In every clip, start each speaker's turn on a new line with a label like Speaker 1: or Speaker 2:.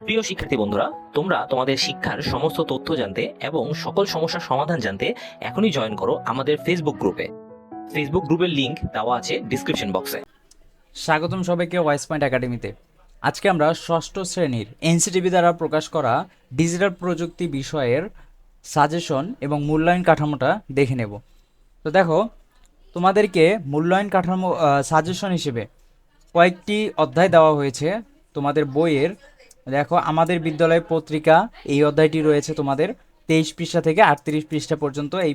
Speaker 1: প্রিয় শিক্ষার্থী বন্ধুরা, তোমরা তোমাদের শিক্ষার সমস্ত তথ্য জানতে এবং সকল সমস্যার সমাধান জানতে এখনই জয়েন করো আমাদের ফেসবুক গ্রুপে ফেসবুক গ্রুপের লিংক দেওয়া আছে ডিসক্রিপশন বক্সে
Speaker 2: স্বাগতম সবাইকে ওয়াইস পয়েন্ট একাডেমিতে আজকে আমরা ষষ্ঠ শ্রেণির এনসিটিভি দ্বারা প্রকাশ করা ডিজিটাল প্রযুক্তি বিষয়ের সাজেশন এবং মূল্যায়ন কাঠামোটা দেখে নেব। তো দেখো, তোমাদেরকে মূল্যায়ন কাঠামো সাজেশন হিসেবে কয়েকটি অধ্যায় দেওয়া হয়েছে তোমাদের বইয়ের দেখো, আমাদের বিদ্যালয় পত্রিকা, এই অধ্যায়টি রয়েছে তোমাদের তেইশ পৃষ্ঠা থেকে আটত্রিশ পৃষ্ঠা পর্যন্ত এই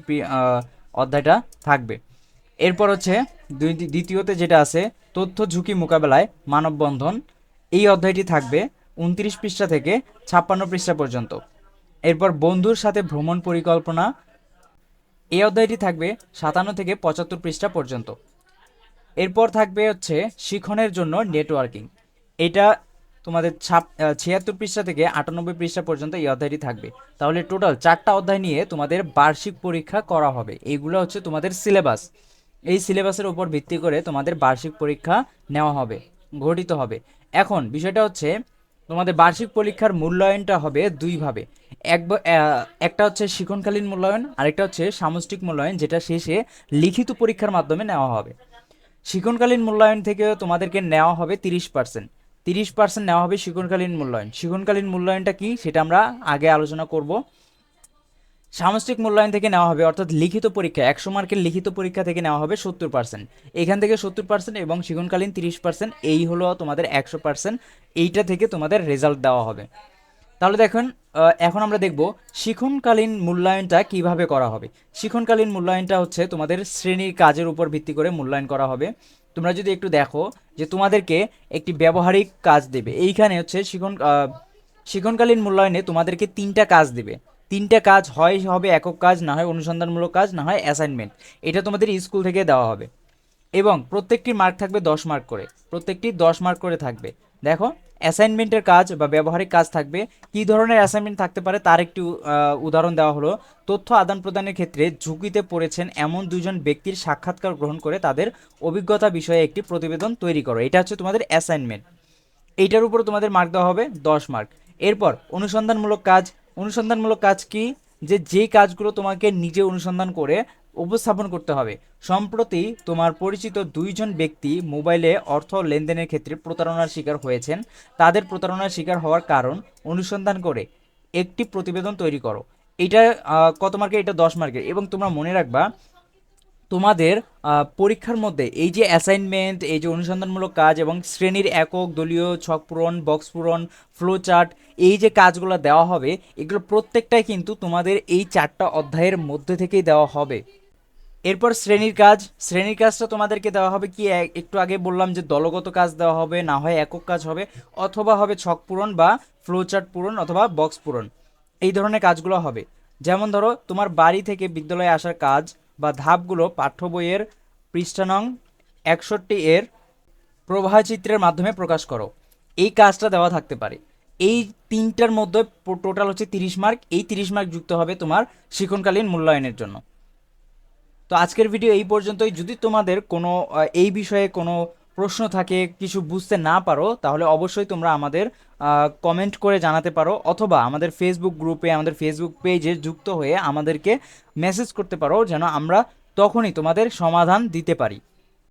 Speaker 2: অধ্যায়টা থাকবে। এরপর হচ্ছে দ্বিতীয়তে যেটা আছে, তথ্য ঝুঁকি মোকাবেলায় মানববন্ধন, এই অধ্যায়টি থাকবে উনত্রিশ পৃষ্ঠা থেকে ছাপ্পান্ন পৃষ্ঠা পর্যন্ত। এরপর বন্ধুর সাথে ভ্রমণ পরিকল্পনা, এই অধ্যায়টি থাকবে সাতান্ন থেকে পঁচাত্তর পৃষ্ঠা পর্যন্ত। এরপর থাকবে হচ্ছে শিখনের জন্য নেটওয়ার্কিং। এটা তোমাদের ছাপ ছিয়াত্তর পৃষ্ঠা থেকে আটানব্বই পৃষ্ঠা পর্যন্ত এই অধ্যায়টি থাকবে। তাহলে টোটাল চারটা অধ্যায় নিয়ে তোমাদের বার্ষিক পরীক্ষা করা হবে। এইগুলো হচ্ছে তোমাদের সিলেবাস এই সিলেবাসের উপর ভিত্তি করে তোমাদের বার্ষিক পরীক্ষা নেওয়া হবে, গঠিত হবে। এখন বিষয়টা হচ্ছে, তোমাদের বার্ষিক পরীক্ষার মূল্যায়নটা হবে দুইভাবে। এক একটা হচ্ছে শিক্ষণকালীন মূল্যায়ন, আরেকটা হচ্ছে সামষ্টিক মূল্যায়ন, যেটা শেষে লিখিত পরীক্ষার মাধ্যমে নেওয়া হবে। শিক্ষণকালীন মূল্যায়ন থেকে তোমাদেরকে নেওয়া হবে তিরিশ পার্সেন্ট তিরিশ পার্সেন্ট নেওয়া হবে শিক্ষণকালীন মূল্যায়ন। শিক্ষণকালীন মূল্যায়নটা কি? সেটা আমরা আগে আলোচনা করব। সামষ্টিক মূল্যায়ন থেকে নেওয়া হবে, অর্থাৎ লিখিত পরীক্ষা, একশো মার্কের লিখিত পরীক্ষা থেকে নেওয়া হবে সত্তর পার্সেন্ট এখান থেকে সত্তর পার্সেন্ট এবং শিক্ষণকালীন তিরিশ পার্সেন্ট এই হলো তোমাদের একশো পার্সেন্ট এইটা থেকে তোমাদের রেজাল্ট দেওয়া হবে। তাহলে দেখুন এখন আমরা দেখব শিক্ষণকালীন মূল্যায়নটা কীভাবে করা হবে। শিক্ষণকালীন মূল্যায়নটা হচ্ছে তোমাদের শ্রেণির কাজের উপর ভিত্তি করে মূল্যায়ন করা হবে। তোমরা যদি একটু দেখো যে তোমাদেরকে একটি ব্যবহারিক কাজ দেবে। এইখানে হচ্ছে শিখন শিখনকালীন মূল্যায়নে তোমাদেরকে তিনটা কাজ দেবে। তিনটা কাজ হয় হবে একক কাজ, না হয় অনুসন্ধানমূলক কাজ, না হয় অ্যাসাইনমেন্ট এটা তোমাদের স্কুল থেকে দেওয়া হবে। এবং প্রত্যেকটি মার্ক থাকবে দশ মার্ক করে। প্রত্যেকটি দশ মার্ক করে থাকবে। দেখো অ্যাসাইনমেন্টের কাজ বা ব্যবহারিক কাজ থাকবে, কী ধরনের অ্যাসাইনমেন্ট থাকতে পারে তার একটি উদাহরণ দেওয়া হলো। তথ্য আদান প্রদানের ক্ষেত্রে ঝুঁকিতে পড়েছেন এমন দুজন ব্যক্তির সাক্ষাৎকার গ্রহণ করে তাদের অভিজ্ঞতা বিষয়ে একটি প্রতিবেদন তৈরি করো। এটা হচ্ছে তোমাদের অ্যাসাইনমেন্ট এইটার উপর তোমাদের মার্ক দেওয়া হবে দশ মার্ক এরপর অনুসন্ধানমূলক কাজ। অনুসন্ধানমূলক কাজ কি? যে যে কাজগুলো তোমাকে নিজে অনুসন্ধান করে উপস্থাপন করতে হবে। সম্প্রতি তোমার পরিচিত দুইজন ব্যক্তি মোবাইলে অর্থ লেনদেনের ক্ষেত্রে প্রতারণার শিকার হয়েছেন। তাদের প্রতারণার শিকার হওয়ার কারণ অনুসন্ধান করে একটি প্রতিবেদন তৈরি করো। এটা কত মার্কের? এটা দশ মার্কের। এবং তোমরা মনে রাখবা, তোমাদের পরীক্ষার মধ্যে এই যে অ্যাসাইনমেন্ট এই যে অনুসন্ধানমূলক কাজ এবং শ্রেণির একক, দলীয়, ছক পূরণ বক্স পূরণ ফ্লো চার্ট এই যে কাজগুলো দেওয়া হবে, এগুলো প্রত্যেকটাই কিন্তু তোমাদের এই চারটা অধ্যায়ের মধ্যে থেকেই দেওয়া হবে। এরপর শ্রেণির কাজ। শ্রেণির কাজটা তোমাদেরকে দেওয়া হবে কি? একটু আগে বললাম যে দলগত কাজ দেওয়া হবে, না হয় একক কাজ হবে, অথবা হবে ছক পূরণ বা ফ্লোচার্ট পূরণ অথবা বক্স পূরণ। এই ধরনের কাজগুলো হবে। যেমন ধরো, তোমার বাড়ি থেকে বিদ্যালয়ে আসার কাজ বা ধাপগুলো পাঠ্য বইয়ের পৃষ্ঠানং একষট্টি এর প্রবাহ চিত্রের মাধ্যমে প্রকাশ করো। এই কাজটা দেওয়া থাকতে পারে। এই তিনটার মধ্যে টোটাল হচ্ছে তিরিশ মার্ক। এই তিরিশ মার্ক যুক্ত হবে তোমার শিক্ষণকালীন মূল্যায়নের জন্য। তো আজকের ভিডিও এই পর্যন্তই। যদি তোমাদের কোনো এই বিষয়ে কোনো প্রশ্ন থাকে, কিছু বুঝতে না পারো, তাহলে অবশ্যই তোমরা আমাদের কমেন্ট করে জানাতে পারো, অথবা আমাদের ফেসবুক গ্রুপে আমাদের ফেসবুক পেজে যুক্ত হয়ে আমাদেরকে মেসেজ করতে পারো, যেন আমরা তখনই তোমাদের সমাধান দিতে পারি।